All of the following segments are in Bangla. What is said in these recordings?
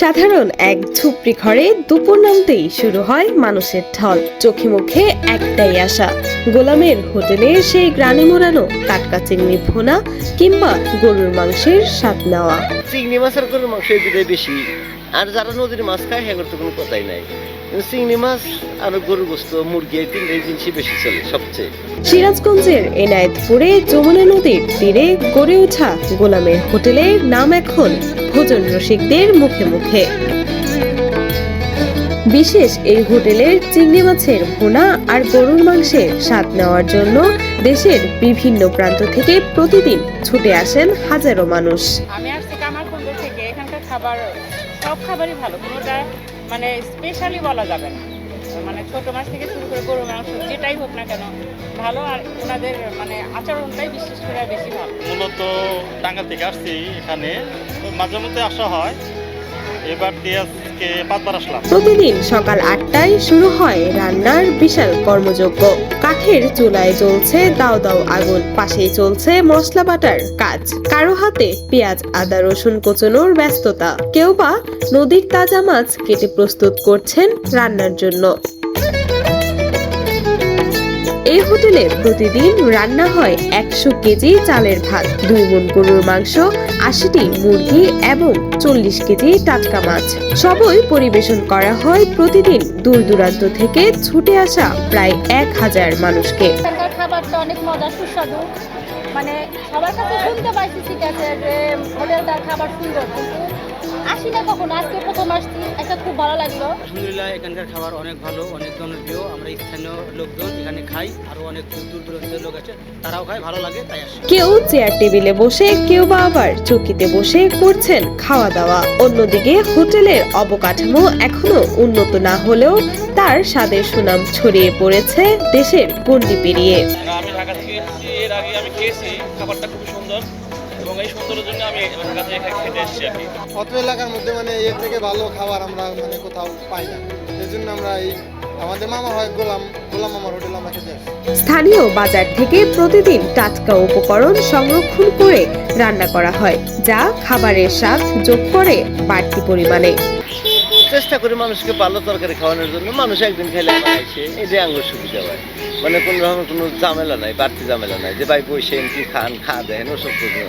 সাধারণ এক ঝুপড়ি ঘরে দুপুর নামতেই শুরু হয় মানুষের ঢল। চোখে মুখে একটাই আশা, গোলামের হোটেলে সেই গ্রানে মোড়ানো টাটকা চিংড়ি ভোনা কিংবা গরুর মাংসের স্বাদ নেওয়া। চিংড়ি মাছের গরুর মাংস দুটোই বেশি, আর যারা নদীর মাছ খায় হ্যাঁ তো কোনো কথাই নাই। চিংড়ি মাছ আর গরুর গোস্ত মুরগি এই তিনটে জিনিসই বেশি চলে সবচেয়ে। সিরাজগঞ্জের এনায়েতপুরে যমুনা নদীর তীরে গড়ে ওঠা গোলামের হোটেলের নাম এখন ভোজন রসিকদের মুখে মুখে। বিশেষ এই হোটেলের চিংড়ি মাছের ভুনা আর গরুর মাংসের স্বাদ নেওয়ার জন্য দেশের বিভিন্ন প্রান্ত থেকে প্রতিদিন ছুটে আসেন হাজারো মানুষ। আমি আসছি থেকে এখানকার খাবার সব খাবারই ভালো কোনোটা মানে স্পেশালি বলা যাবে না। মানে ছোট মাছ থেকে শুরু করে গরু মাংস, যেটাই হোক না কেন, ভালো আর ওনাদের মানে আচরণটাই বিশেষ করে বেশি ভালো। মূলত ডাঙ্গা থেকে আসছি এখানে। মাঝে মধ্যে আসা হয়। প্রতিদিন সকাল আটটায় শুরু হয় রান্নার বিশাল কর্মযজ্ঞ। কাঠের চুলায় জ্বলছে দাও দাও আগুন, পাশেই চলছে মশলা বাটার কাজ। কারও হাতে পেঁয়াজ, আদা, রসুন কোচানোর ব্যস্ততা। কেউ বা নদীর তাজা মাছ কেটে প্রস্তুত করছেন রান্নার জন্য। এই হোটেলে প্রতিদিন রান্না হয় একশো কেজি চালের ভাত, দুই মন গরুর মাংস, আশিটি মুরগি এবং চল্লিশ কেজি টাটকা মাছ। সবই পরিবেশন করা হয় প্রতিদিন দূর দূরান্ত থেকে ছুটে আসা প্রায় এক হাজার মানুষকে। মানে সবার কাছে শুনতে পাইছি ঠিক আছে যে হোটেলটার খাবার সুন্দর। কিন্তু আসি না কখনো? আজকে প্রথম আসছি। একটা খুব ভালো লাগল। আলহামদুলিল্লাহ এখানকার খাবার অনেক ভালো অনেক জনপ্রিয় আমরা স্থানীয় লোকজন এখানে খাই আরও অনেক দূর দূরান্তের লোক আছে তারাও খায় ভালো লাগে তাই আসে। কেউ চেয়ার টেবিলে বসে কেউ বা আবার চকিতে বসে করছেন খাওয়া দাওয়া অন্যদিকে হোটেলের অবকাঠামো এখনও উন্নত না হলেও তার স্বাদের সুনাম ছড়িয়ে পড়েছে দেশের গণ্ডি পেরিয়ে। আমি ঢাকা থেকে এসেছি এর আগে আমি খেয়েছি খাবারটা খুব এবং এই সুন্দরের জন্য আমি ঢাকা থেকে খেতে এসেছি আর কি। অত্র এলাকার মধ্যে মানে এর থেকে ভালো খাবার আমরা মানে কোথাও পাই না। এই জন্য আমরা এই আমাদের মামা হয় গোলাম গোলাম মামার হোটেল আমরা খেতে স্থানীয় বাজার থেকে প্রতিদিন টাটকা উপকরণ সংরক্ষণ করে রান্না করা হয় যা খাবারের স্বাদ যোগ করে বাড়তি পরিমাণে। চেষ্টা করি মানুষকে ভালো তরকারি খাওয়ানোর জন্য। মানুষ একদিন খেলে আবার আসে। এটাই আঙ্গুর সুবিধা হয় মানে কোনো রকমের কোনো ঝামেলা নাই, বাড়তি ঝামেলা নাই যে ভাই বসে কি খান খাওয়া দেন, ওসব কিছু।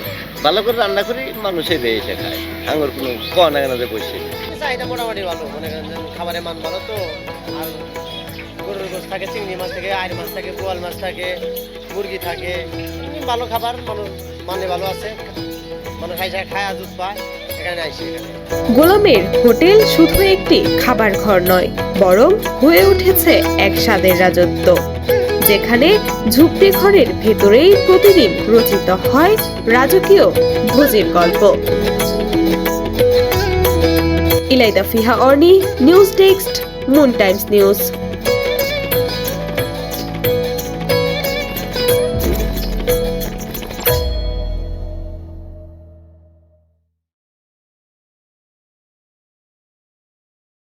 ভালো করে রান্না করি, মানুষ এটাই এসে খায়। আঙ্গুর কোনো কয় না কেন যে বসে। চাহিদা মোটামুটি ভালো, মনে খাবারের মান ভালো তো। আর গরুর গোস থাকে, চিংড়ি মাছ থাকে আইর মাছ থাকে, বোয়াল মাছ থাকে, মুরগি থাকে। ভালো খাবার, মানুষ মানে ভালো আছে। মানুষ খাই খায় আজুত পায়। গোলামের হোটেল শুধু একটি খাবার ঘর নয়, বরং হয়ে উঠেছে এক স্বাদের রাজত্ব, যেখানে ঝুপড়ি ঘরের ভেতরেই প্রতিদিন রচিত হয় রাজকীয় ভোজের গল্প। Ilaida Fiha, Orni, news desk, Moon Times news.